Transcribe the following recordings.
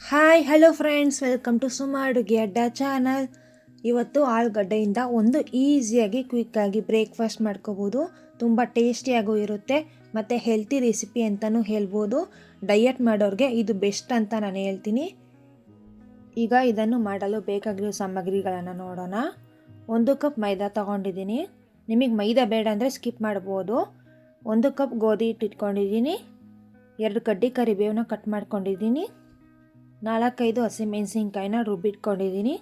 Hi hello friends welcome to Suma ಅಡುಗೆ ಅಡ್ಡ channel ಇವತ್ತು ಆಲೂಗಡ್ಡೆಯಿಂದ ಒಂದು ಈಸಿಯಾಗಿ ಕ್ವಿಕ್ಕಾಗಿ ಬ್ರೇಕ್ಫಾಸ್ಟ್ ಮಾಡ್ಕೋಬೋದು. ತುಂಬ ಟೇಸ್ಟಿಯಾಗೂ ಇರುತ್ತೆ. ಮತ್ತು ಹೆಲ್ತಿ ರೆಸಿಪಿ ಅಂತಲೂ ಹೇಳ್ಬೋದು. ಡಯಟ್ ಮಾಡೋರಿಗೆ ಇದು ಬೆಸ್ಟ್ ಅಂತ ನಾನು ಹೇಳ್ತೀನಿ. ಈಗ ಇದನ್ನು ಮಾಡಲು ಬೇಕಾಗಿರೋ ಸಾಮಗ್ರಿಗಳನ್ನು ನೋಡೋಣ. ಒಂದು ಕಪ್ ಮೈದಾ ತಗೊಂಡಿದ್ದೀನಿ. ನಿಮಗೆ ಮೈದಾ ಬೇಡ ಅಂದರೆ ಸ್ಕಿಪ್ ಮಾಡ್ಬೋದು. ಒಂದು ಕಪ್ ಗೋಧಿ ಹಿಟ್ಟು ಇಟ್ಕೊಂಡಿದ್ದೀನಿ. ಎರಡು ಕಡ್ಡಿ ಕರಿಬೇವನ್ನ ಕಟ್ ಮಾಡ್ಕೊಂಡಿದ್ದೀನಿ. ನಾಲ್ಕೈದು ಹಸಿಮೆಣಸಿನ್ಕಾಯಿನ ರುಬ್ಬಿಟ್ಕೊಂಡಿದ್ದೀನಿ.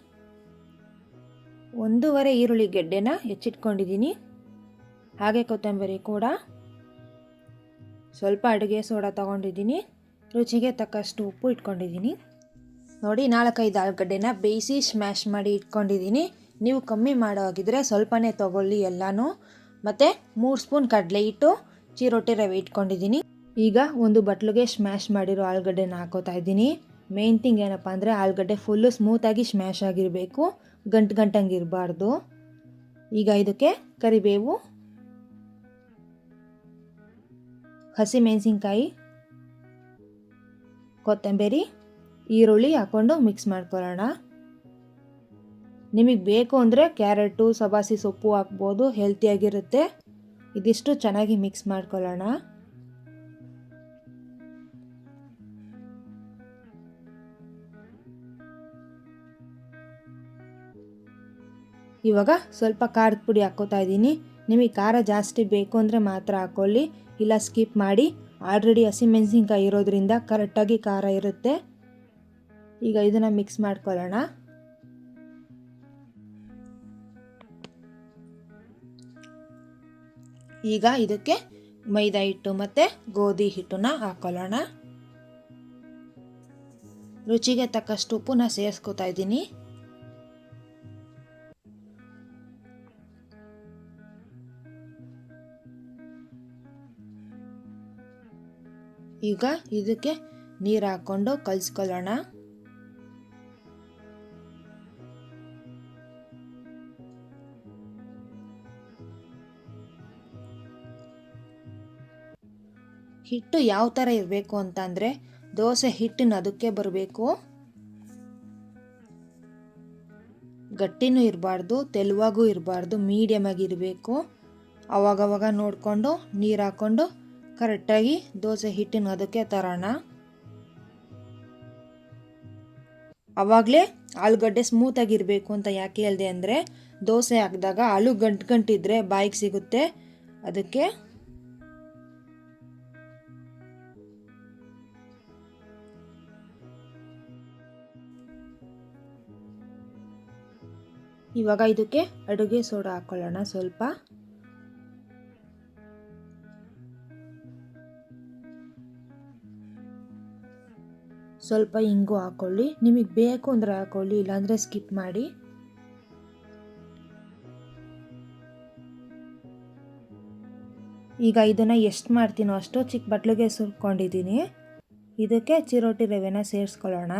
ಒಂದೂವರೆ ಈರುಳ್ಳಿ ಗೆಡ್ಡೆನ ಹೆಚ್ಚಿಟ್ಕೊಂಡಿದ್ದೀನಿ. ಹಾಗೆ ಕೊತ್ತಂಬರಿ ಕೂಡ. ಸ್ವಲ್ಪ ಅಡುಗೆ ಸೋಡಾ ತಗೊಂಡಿದ್ದೀನಿ. ರುಚಿಗೆ ತಕ್ಕಷ್ಟು ಉಪ್ಪು ಇಟ್ಕೊಂಡಿದ್ದೀನಿ. ನೋಡಿ, ನಾಲ್ಕೈದು ಆಲೂಗಡ್ಡೆನ ಬೇಯಿಸಿ ಸ್ಮ್ಯಾಶ್ ಮಾಡಿ ಇಟ್ಕೊಂಡಿದ್ದೀನಿ. ನೀವು ಕಮ್ಮಿ ಮಾಡೋ ಹಾಗಿದ್ರೆ ಸ್ವಲ್ಪನೇ ತೊಗೊಳ್ಳಿ ಎಲ್ಲನೂ. ಮತ್ತು ಮೂರು ಸ್ಪೂನ್ ಕಡಲೆ ಹಿಟ್ಟು, ಚಿರೋಟಿ ರವೆ ಇಟ್ಕೊಂಡಿದ್ದೀನಿ. ಈಗ ಒಂದು ಬಟ್ಲಿಗೆ ಸ್ಮ್ಯಾಶ್ ಮಾಡಿರೋ ಆಲೂಗಡ್ಡೆನ ಹಾಕೋತಾ ಇದ್ದೀನಿ. ಮೇನ್ ಥಿಂಗ್ ಏನಪ್ಪ ಅಂದರೆ ಆಲೂಗಡ್ಡೆ ಫುಲ್ಲು ಸ್ಮೂತಾಗಿ ಸ್ಮ್ಯಾಶ್ ಆಗಿರಬೇಕು. ಗಂಟು ಗಂಟಂಗೆ ಇರಬಾರ್ದು ಈಗ ಇದಕ್ಕೆ ಕರಿಬೇವು ಹಸಿಮೆಣಸಿನ್ಕಾಯಿ ಕೊತ್ತಂಬರಿ, ಈರುಳ್ಳಿ ಹಾಕ್ಕೊಂಡು ಮಿಕ್ಸ್ ಮಾಡ್ಕೊಳ್ಳೋಣ. ನಿಮಗೆ ಬೇಕು ಅಂದರೆ ಕ್ಯಾರೆಟು ಸಬಾಸಿ ಸೊಪ್ಪು ಹಾಕ್ಬೋದು ಹೆಲ್ತಿಯಾಗಿರುತ್ತೆ ಇದಿಷ್ಟು ಚೆನ್ನಾಗಿ ಮಿಕ್ಸ್ ಮಾಡ್ಕೊಳ್ಳೋಣ. ಇವಾಗ ಸ್ವಲ್ಪ ಖಾರದ ಪುಡಿ ಹಾಕೋತಾ ಇದ್ದೀನಿ. ನಿಮಗೆ ಖಾರ ಜಾಸ್ತಿ ಬೇಕು ಅಂದರೆ ಮಾತ್ರ ಹಾಕ್ಕೊಳ್ಳಿ ಇಲ್ಲ ಸ್ಕಿಪ್ ಮಾಡಿ. ಆಲ್ರೆಡಿ ಹಸಿಮೆಣಸಿನ್ಕಾಯಿ ಇರೋದ್ರಿಂದ ಕರೆಕ್ಟಾಗಿ ಖಾರ ಇರುತ್ತೆ. ಈಗ ಇದನ್ನು ಮಿಕ್ಸ್ ಮಾಡ್ಕೊಳ್ಳೋಣ. ಈಗ ಇದಕ್ಕೆ ಮೈದಾ ಹಿಟ್ಟು ಮತ್ತು ಗೋಧಿ ಹಿಟ್ಟನ್ನ ಹಾಕೊಳ್ಳೋಣ. ರುಚಿಗೆ ತಕ್ಕಷ್ಟು ಉಪ್ಪನ್ನ ಸೇರಿಸ್ಕೊತಾ ಇದ್ದೀನಿ. ಈಗ ಇದಕ್ಕೆ ನೀರು ಹಾಕ್ಕೊಂಡು ಕಲಿಸ್ಕೊಳ್ಳೋಣ. ಹಿಟ್ಟು ಯಾವ ಥರ ಇರಬೇಕು ಅಂತಂದರೆ ದೋಸೆ ಹಿಟ್ಟಿನ ಅದಕ್ಕೆ ಬರಬೇಕು. ಗಟ್ಟಿನೂ ಇರಬಾರ್ದು, ತೆಳುವಾಗೂ ಇರಬಾರ್ದು ಮೀಡಿಯಮ್ ಆಗಿರಬೇಕು ಅವಾಗವಾಗ ನೋಡಿಕೊಂಡು ನೀರು ಹಾಕ್ಕೊಂಡು ಕರೆಕ್ಟಾಗಿ ದೋಸೆ ಹಿಟ್ಟಿನ ಅದಕ್ಕೆ ತರೋಣ. ಆವಾಗಲೇ ಆಲೂಗಡ್ಡೆ ಸ್ಮೂತಾಗಿರಬೇಕು ಅಂತ ಯಾಕೆ ಹೇಳಿದೆ ಅಂದರೆ, ದೋಸೆ ಹಾಕಿದಾಗ ಆಲೂ ಗಂಟು ಗಂಟಿದ್ರೆ ಬಾಯಿಗೆ ಸಿಗುತ್ತೆ. ಅದಕ್ಕೆ ಇವಾಗ ಇದಕ್ಕೆ ಅಡುಗೆ ಸೋಡಾ ಹಾಕ್ಕೊಳ್ಳೋಣ ಸ್ವಲ್ಪ. ಸ್ವಲ್ಪ ಇಂಗು ಹಾಕ್ಕೊಳ್ಳಿ ನಿಮಗೆ ಬೇಕು ಅಂದರೆ ಹಾಕ್ಕೊಳ್ಳಿ ಇಲ್ಲಾಂದರೆ ಸ್ಕಿಪ್ ಮಾಡಿ. ಈಗ ಇದನ್ನು ಎಷ್ಟು ಮಾಡ್ತೀನೋ ಅಷ್ಟು ಚಿಕ್ಕ ಬಟ್ಲಿಗೆ ಸುರ್ಕೊಂಡಿದ್ದೀನಿ ಇದಕ್ಕೆ ಚಿರೋಟಿ ರವೆನ ಸೇರಿಸ್ಕೊಳ್ಳೋಣ.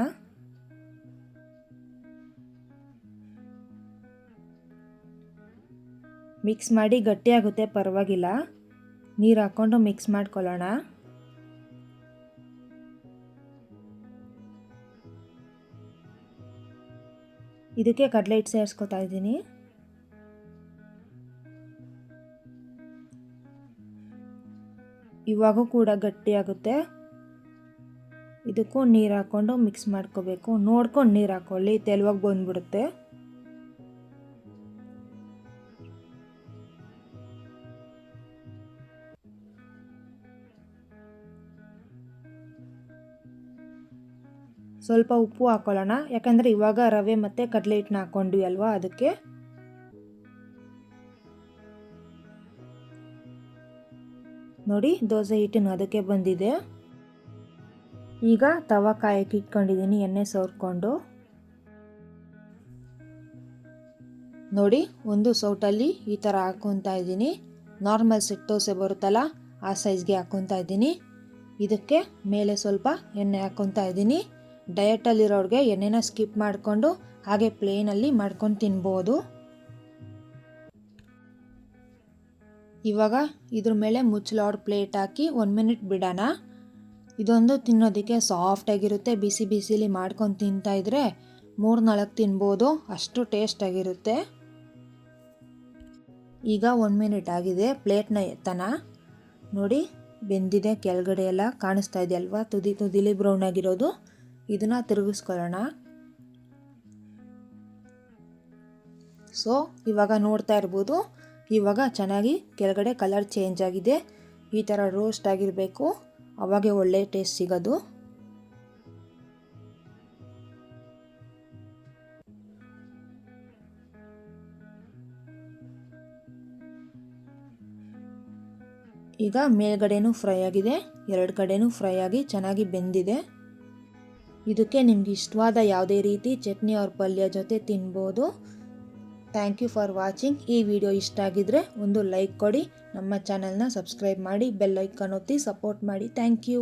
ಮಿಕ್ಸ್ ಮಾಡಿ ಗಟ್ಟಿಯಾಗುತ್ತೆ ಪರವಾಗಿಲ್ಲ. ನೀರು ಹಾಕ್ಕೊಂಡು ಮಿಕ್ಸ್ ಮಾಡ್ಕೊಳ್ಳೋಣ. ಇದಕ್ಕೆ ಕಡಲೆ ಹಿಟ್ಟು ಸೇರಿಸ್ಕೊತಾ ಇದ್ದೀನಿ. ಇವಾಗೂ ಕೂಡ ಗಟ್ಟಿಯಾಗುತ್ತೆ ಇದಕ್ಕೂ ನೀರು ಹಾಕ್ಕೊಂಡು ಮಿಕ್ಸ್ ಮಾಡ್ಕೋಬೇಕು. ನೋಡ್ಕೊಂಡು ನೀರು ಹಾಕ್ಕೊಳ್ಳಿ ತೆಲುವಾಗಿ ಬಂದ್ಬಿಡುತ್ತೆ. ಸ್ವಲ್ಪ ಉಪ್ಪು ಹಾಕ್ಕೊಳ್ಳೋಣ ಯಾಕಂದರೆ ಇವಾಗ ರವೆ ಮತ್ತು ಕಡಲೆ ಹಿಟ್ಟನ್ನ ಹಾಕ್ಕೊಂಡ್ವಿ ಅಲ್ವಾ ಅದಕ್ಕೆ. ನೋಡಿ ದೋಸೆ ಹಿಟ್ಟಿನ ಅದಕ್ಕೆ ಬಂದಿದೆ. ಈಗ ತವ ಕಾಯಕ್ಕೆ ಇಟ್ಕೊಂಡಿದ್ದೀನಿ, ಎಣ್ಣೆ ಸೋರ್ಕೊಂಡು ನೋಡಿ ಒಂದು ಸೌಟಲ್ಲಿ ಈ ಥರ ಹಾಕ್ಕೊತಾ ಇದ್ದೀನಿ. ನಾರ್ಮಲ್ ಸೆಟ್ ದೋಸೆ ಬರುತ್ತಲ್ಲ, ಆ ಸೈಜ್ಗೆ ಹಾಕ್ಕೊತಾ ಇದ್ದೀನಿ. ಇದಕ್ಕೆ ಮೇಲೆ ಸ್ವಲ್ಪ ಎಣ್ಣೆ ಹಾಕ್ಕೊತಾ ಇದ್ದೀನಿ. ಡಯಟಲ್ಲಿರೋರಿಗೆ ಎಣ್ಣೆನ ಸ್ಕಿಪ್ ಮಾಡಿಕೊಂಡು ಹಾಗೆ ಪ್ಲೇನಲ್ಲಿ ಮಾಡ್ಕೊಂಡು ತಿನ್ಬೋದು. ಇವಾಗ ಇದ್ರ ಮೇಲೆ ಮುಚ್ಚಲಾಡ್ ಪ್ಲೇಟ್ ಹಾಕಿ ಒನ್ ಮಿನಿಟ್ ಬಿಡೋಣ. ಇದೊಂದು ತಿನ್ನೋದಕ್ಕೆ ಸಾಫ್ಟಾಗಿರುತ್ತೆ ಬಿಸಿ ಬಿಸಿಲಿ ಮಾಡ್ಕೊಂಡು ತಿಂತಾ ಇದ್ರೆ ಮೂರು ನಾಲ್ಕು ತಿನ್ಬೋದು, ಅಷ್ಟು ಟೇಸ್ಟಾಗಿರುತ್ತೆ ಈಗ ಒನ್ ಮಿನಿಟ್ ಆಗಿದೆ ಪ್ಲೇಟ್ನ ಎತ್ತನ ನೋಡಿ, ಬೆಂದಿದೆ, ಕೆಳಗಡೆ ಎಲ್ಲ ಕಾಣಿಸ್ತಾ ಇದೆ ಅಲ್ವಾ? ತುದಿ, ತುದಿಲಿ ಬ್ರೌನ್ ಆಗಿರೋದು. ಇದನ್ನ ತಿರುಗಿಸ್ಕೊಳ್ಳೋಣ. ಸೊ ಇವಾಗ ನೋಡ್ತಾ ಇರ್ಬೋದು, ಇವಾಗ ಚೆನ್ನಾಗಿ ಕೆಳಗಡೆ ಕಲರ್ ಚೇಂಜ್ ಆಗಿದೆ. ಈ ಥರ ರೋಸ್ಟ್ ಆಗಿರಬೇಕು. ಅವಾಗೆ ಒಳ್ಳೆ ಟೇಸ್ಟ್ ಸಿಗೋದು. ಈಗ ಮೇಲ್ಗಡೆನೂ ಫ್ರೈ ಆಗಿದೆ. ಎರಡು ಕಡೆನೂ ಫ್ರೈ ಆಗಿ ಚೆನ್ನಾಗಿ ಬೆಂದಿದೆ. ಇದಕ್ಕೆ ನಿಮ್ಗೆ ಇಷ್ಟವಾದ ಯಾವುದೇ ರೀತಿ ಚಟ್ನಿ ಅವ್ರ ಪಲ್ಯ ಜೊತೆ ತಿನ್ಬೋದು. ಥ್ಯಾಂಕ್ ಯು ಫಾರ್ ವಾಚಿಂಗ್ ಈ ವಿಡಿಯೋ ಇಷ್ಟ ಆಗಿದ್ರೆ ಒಂದು ಲೈಕ್ ಕೊಡಿ. ನಮ್ಮ ಚಾನಲ್ನ ಸಬ್ಸ್ಕ್ರೈಬ್ ಮಾಡಿ ಬೆಲ್ ಐಕಾನ್ ಒತ್ತಿ ಸಪೋರ್ಟ್ ಮಾಡಿ. Thank you